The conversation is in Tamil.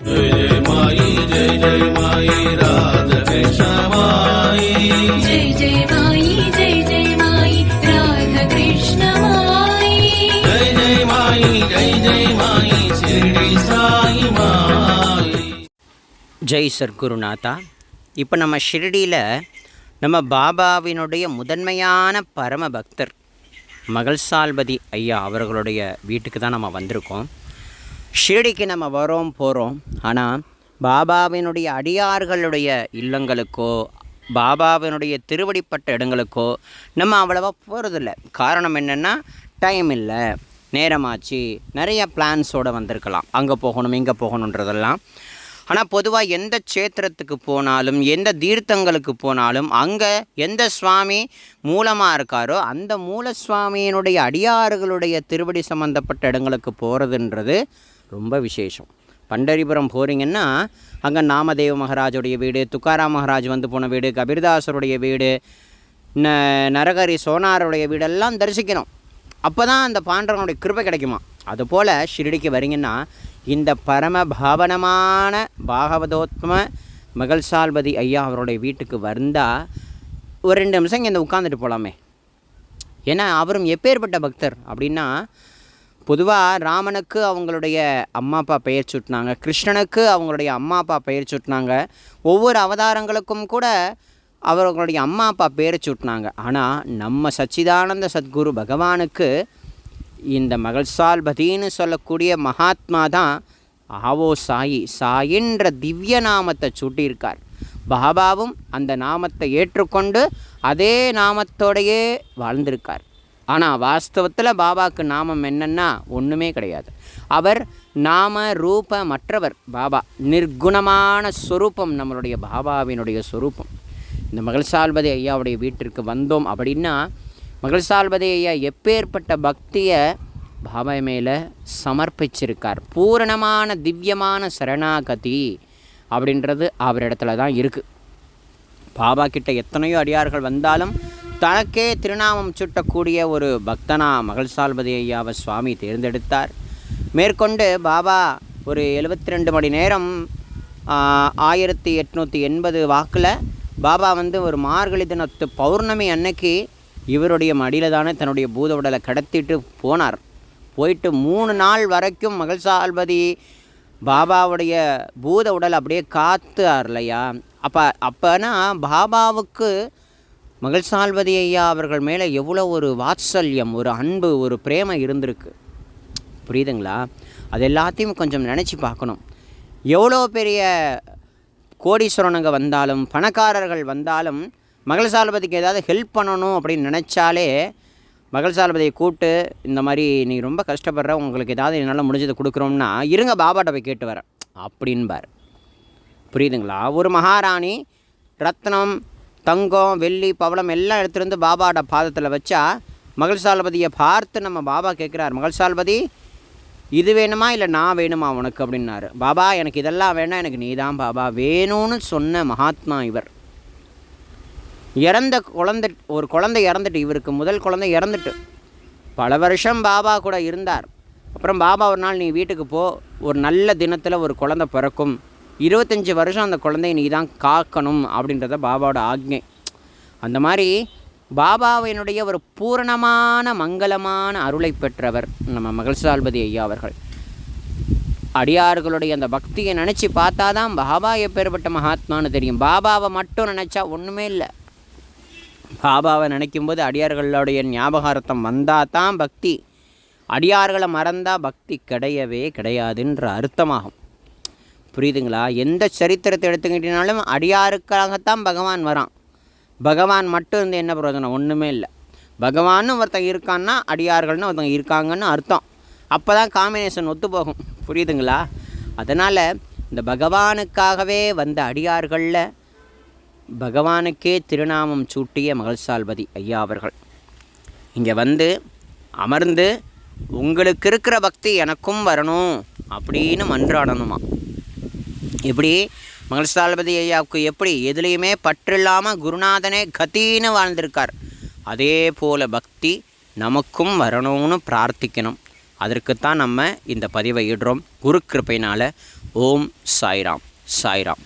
जय जय माई जय जय माई राधा कृष्ण माई जय जय माई जय जय माई राधा कृष्ण माई जय जय माई जय जय माई शिरडी साई माई ஜெய் சர்க்குருநாதா இப்போ நம்ம ஷிரடியில் நம்ம பாபாவினுடைய முதன்மையான பரம பக்தர் மகள்சால்பதி ஐயா அவர்களுடைய வீட்டுக்கு தான் நம்ம வந்திருக்கோம் ஷிரடிக்கு நம்ம வரோம் போகிறோம் ஆனால் பாபாவினுடைய அடியார்களுடைய இல்லங்களுக்கோ பாபாவினுடைய திருவடிப்பட்ட இடங்களுக்கோ நம்ம அவ்வளவா போகிறதில்ல காரணம் என்னென்னா டைம் இல்லை. நேரமாச்சு. நிறைய பிளான்ஸோடு வந்திருக்கலாம். அங்கே போகணும் இங்கே போகணுன்றதெல்லாம். ஆனால் பொதுவாக எந்த க்ஷேத்திரத்துக்கு போனாலும் எந்த தீர்த்தங்களுக்கு போனாலும் அங்கே எந்த சுவாமி மூலமாக இருக்காரோ அந்த மூல சுவாமியினுடைய அடியாறுகளுடைய திருவடி சம்பந்தப்பட்ட இடங்களுக்கு போகிறதுன்றது ரொம்ப விசேஷம். பண்டரிபுரம் போகிறீங்கன்னா அங்கே நாமதேவ மகாராஜுடைய வீடு துக்காராம் மகாராஜ் வந்து போன வீடு கபீர்தாசருடைய வீடு ந நரகரி சோனாருடைய வீடெல்லாம் தரிசிக்கணும். அப்போ தான் அந்த பாண்டவனுடைய கிருபை கிடைக்குமா? அதுபோல் ஷிரடிக்கு வரீங்கன்னா இந்த பரம பாவனமான பாகவதோத்ம மகள்சால்பதி ஐயா அவருடைய வீட்டுக்கு வந்தால் ஒரு ரெண்டு நிமிஷம் இங்கே உட்காந்துட்டு போகலாமே ஏன்னா அவரும் எப்பேற்பட்ட பக்தர் அப்படின்னா பொதுவாக ராமனுக்கு அவங்களுடைய அம்மா அப்பா பெயர் சூட்டினாங்க. கிருஷ்ணனுக்கு அவங்களுடைய அம்மா அப்பா பெயர் சூட்டினாங்க. ஒவ்வொரு அவதாரங்களுக்கும் கூட அவர்களுடைய அம்மா அப்பா பேரை சூட்டினாங்க. ஆனால் நம்ம சச்சிதானந்த சத்குரு பகவானுக்கு இந்த மகள்சால்பதின்னு சொல்லக்கூடிய மகாத்மா தான் ஆவோ சாயி. சாயின்ற திவ்ய நாமத்தை சூட்டியிருக்கார். பாபாவும் அந்த நாமத்தை ஏற்றுக்கொண்டு அதே நாமத்தோடையே வாழ்ந்திருக்கார். ஆனால் வாஸ்தவத்தில் பாபாவுக்கு நாமம் என்னன்னா ஒன்றுமே கிடையாது. அவர் நாம ரூப மற்றவர் பாபா. நிர்குணமான ஸ்வரூபம் நம்மளுடைய பாபாவினுடைய ஸ்வரூபம் இந்த மகள்சால்பதி ஐயாவுடைய வீட்டிற்கு வந்தோம் அப்படின்னா மகள்சால்பதி ஐயா எப்பேற்பட்ட பக்தியை பாபா மேலே சமர்ப்பிச்சிருக்கார். பூரணமான திவ்யமான சரணாகதி அப்படின்றது அவரிடத்துல தான் இருக்குது பாபா கிட்ட எத்தனையோ அடியார்கள் வந்தாலும் தனக்கே திருநாமம் சுட்டக்கூடிய ஒரு பக்தனா மகள்சால்பதி ஐயாவை சுவாமி தேர்ந்தெடுத்தார். மேற்கொண்டு பாபா ஒரு எழுபத்தி ரெண்டு மணி நேரம் ஆயிரத்தி எட்நூற்றி எண்பது வாக்கில் பாபா வந்து ஒரு மார்கழி தினத்து பௌர்ணமி அன்னைக்கு இவருடைய மடியில் தானே தன்னுடைய பூத உடலை கடத்திட்டு போனார். போயிட்டு மூணு நாள் வரைக்கும் மகள்சால்பதி பாபாவுடைய பூத உடல் அப்படியே காத்தார் இல்லையா அப்போ அப்போனா பாபாவுக்கு மகள்சால்வதி ஐயா அவர்கள் மேலே எவ்வளோ ஒரு வாத்சல்யம் ஒரு அன்பு ஒரு பிரேமை இருந்திருக்கு. புரியுதுங்களா? அது எல்லாத்தையும் கொஞ்சம் நினச்சி பார்க்கணும். எவ்வளோ பெரிய கோடீஸ்வரனுங்க வந்தாலும் பணக்காரர்கள் வந்தாலும் மகள் சாலபதிக்கு ஏதாவது ஹெல்ப் பண்ணணும் அப்படின்னு நினச்சாலே மகள் சால்பதியை கூப்பிட்டு இந்த மாதிரி நீ ரொம்ப கஷ்டப்படுற உங்களுக்கு ஏதாவது என்னால் முடிஞ்சதை கொடுக்குறோம்னா இருங்க பாபாட்ட போய் கேட்டு வரேன் அப்படின்பார். புரியுதுங்களா? ஒரு மகாராணி ரத்னம் தங்கம் வெள்ளி பவளம் எல்லாம் எடுத்துகிட்டு வந்து பாபாவோட பாதத்தில் வச்சா மகள்சால்பதியை பார்த்து நம்ம பாபா கேட்குறார் மகள்சால்பதி இது வேணுமா இல்லை நான் வேணுமா உனக்கு? அப்படின்னாரு. பாபா எனக்கு இதெல்லாம் வேணாம் எனக்கு நீ தான் பாபா வேணும்னு சொன்ன மகாத்மா இவர். இறந்த குழந்தை ஒரு குழந்தை இறந்துட்டு இவருக்கு முதல் குழந்தை இறந்துட்டு பல வருஷம் பாபா கூட இருந்தார். அப்புறம் பாபா ஒரு நாள் நீ வீட்டுக்கு போ ஒரு நல்ல தினத்தில் ஒரு குழந்தை பிறக்கும். இருபத்தஞ்சி வருஷம் அந்த குழந்தைய நீ தான் காக்கணும் அப்படின்றத பாபாவோட ஆக்ஞை. அந்த மாதிரி பாபாவினுடைய ஒரு பூரணமான மங்களமான அருளை பெற்றவர் நம்ம மகள்சால்பதி ஐயா அவர்கள். அடியார்களுடைய அந்த பக்தியை நினச்சி பார்த்தா தான் பாபா எப்பேற்பட்ட மகாத்மான்னு தெரியும். பாபாவை மட்டும் நினச்சா ஒன்றுமே இல்லை. பாபாவை நினைக்கும்போது அடியார்களுடைய ஞாபகார்த்தம் வந்தால் தான் பக்தி. அடியார்களை மறந்தால் பக்தி கிடையவே கிடையாதுன்ற அர்த்தமாகும். புரியுதுங்களா? எந்த சரித்திரத்தை எடுத்துக்கிட்டீங்கனாலும் அடியாருக்காகத்தான் பகவான் வரான். பகவான் மட்டும் இருந்து என்ன பிரயோஜனம்? ஒன்றுமே இல்லை. பகவானும் ஒருத்தன் இருக்கான்னா அடியார்கள்னு ஒருத்தங்க இருக்காங்கன்னு அர்த்தம். அப்போ தான் காம்பினேஷன் ஒத்து போகும். புரியுதுங்களா? அதனால் இந்த பகவானுக்காகவே வந்த அடியார்களில் பகவானுக்கே திருநாமம் சூட்டிய மகள்சால்பதி ஐயா அவர்கள். இங்கே வந்து அமர்ந்து உங்களுக்கு இருக்கிற பக்தி எனக்கும் வரணும் அப்படின்னு மன்றாடணுமா? எப்படி? மங்களஸ்தாலபதி ஐயாவுக்கு எப்படி? எதுலேயுமே பற்றில்லாமல் குருநாதனே கத்தின்னு வாழ்ந்திருக்கார். அதே போல் பக்தி நமக்கும் வரணும்னு பிரார்த்திக்கணும். அதற்குத்தான் நம்ம இந்த பதிவை இடுறோம். குரு கிருப்பையினால் ஓம் சாய்ராம். சாய்ராம்.